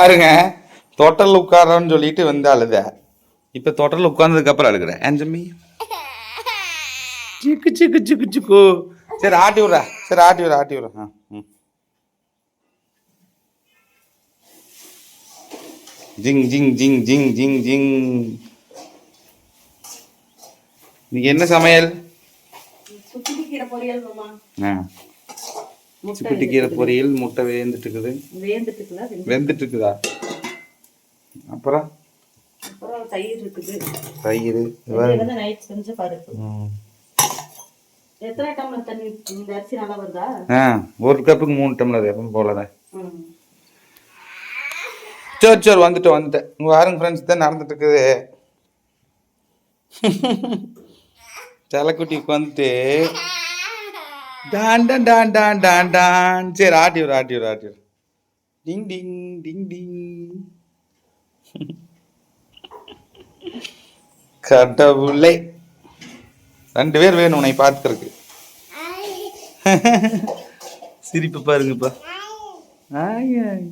பாருங்க. தொட்டல் உட்காரன்னு சொல்லிட்டு வந்து அழுத. இப்போ தொட்டல் உட்கார்ந்ததுக்கு அப்புறம் அழுகுற. ஏன் தம்பி சிக்கு சிக்கு சிக்கு சிக்கு. சரி ஆட்டி விட்றா. சரி ஆட்டி விட்றா ஆட்டி விட்றா. ஆ ம். ஜிங் ஜிங் ஜிங் ஜிங் ஜிங் ஜிங். இன்னைக்கு என்ன சமையல்? ஆ. சிப்பிட்டு கீரை பொரியல் முட்டை வேந்துட்டு இருக்குது வெந்துட்டு இருக்குதா அப்புறம்? தயிர் இருக்குது. தயிர் இது வந்து நைட் செஞ்ச பருப்பு. எத்தனை டம்ளர் தண்ணி இந்த அரிசி நல்லா வருதா? ஆ ஒரு கப்புக்கு மூணு டம்ளர் எப்பவும் போலதான். சரி சரி வந்துட்டேன் வந்துட்டேன். உங்க வாருங்க ஃப்ரெண்ட்ஸ் தான் நடந்துட்டு இருக்குது செல்லக்குட்டிக்கு வந்துட்டு டான் டான் டான் டான் டான் டான். சரி ஆட்டி விடு ஆட்டி விடு ஆட்டி விடு டிங் டிங் டிங் டிங். கடவுளே. ரெண்டு பேர் வேணும் உன்னை பார்த்துருக்கு சிரிப்பு பாருங்கப்பா. ஆய் ஆய்.